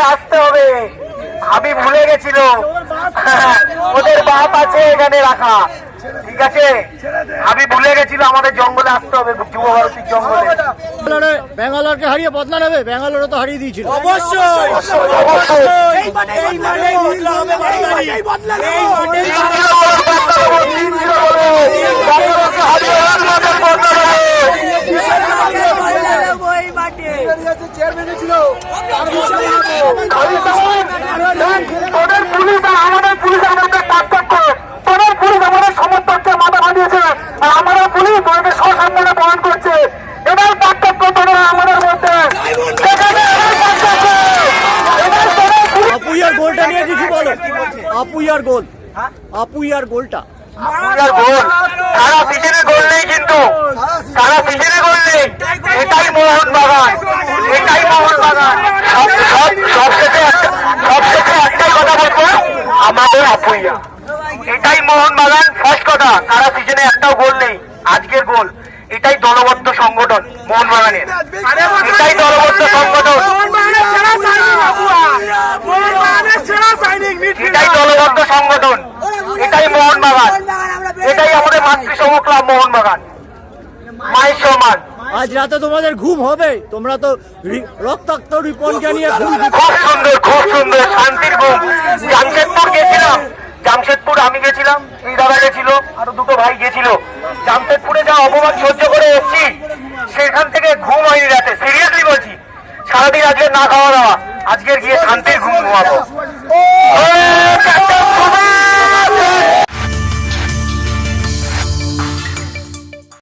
জঙ্গলে আসতে হবে। আমি ভুলে গেছিল। ওদের বাপ আছে এখানে রাখা। ঠিক আছে? আমি ভুলে গেছিল আমাদের জঙ্গলে আসতে হবে যুব ভারতীর জঙ্গলে। ব্যাঙ্গালোরকে হারিয়ে বদলা নেবে ব্যাঙ্গালোরে তো হারিয়ে দিয়েছিল। অবশ্যই অবশ্যই তোদের পুলিশ পুলিশ আমাদের মাথা বাঁধিয়েছে আর পুলিশ তোদেরকে সসম্মানে করছে এটাই পার্থক্য। এটাই তোদের গোলটা নিয়ে কিছু বলো। আপুইয়ার গোল। আপুইয়ার গোলটা। গোল সারা পিছনে গোল নেই কিন্তু। সারা পিছনে গোল নেই। এটাই মোহন বাগান। এটাই মোহন বাগান। সবশেষে সবশেষে একটাই কথা বলব, আমাদের আপুইয়া। এটাই মোহন ফার্স্ট কথা। সারা সিজনে একটাও গোল নেই, আজকের গোল এটাই দলবদ্ধ সংগঠন মোহন বাগানের এটাই দলবদ্ধ সংগঠন। এটাই দলবদ্ধ সংগঠন। এটাই মোহন বাগান এটাই আমাদের মাতৃসম ক্লাব মোহন বাগান মায়ের সমান আজ রাতে তোমাদের ঘুম হবে। তোমরা তো রক্তাক্ত রিপনকে নিয়ে খুব সুন্দর খুব সুন্দর শান্তির ঘুম। জামশেদপুর গেছিলাম। জামশেদপুর আমি গেছিলাম এই দাদা গেছিল আরও দুটো ভাই গেছিল। জামশেদপুরে যা অপমান সহ্য করে এসেছি সেখান থেকে ঘুম হয়নি রাতে। সিরিয়াসলি বলছি সারাদিন আজকে না খাওয়া দাওয়া আজকের গিয়ে শান্তির ঘুম ঘুমাবো।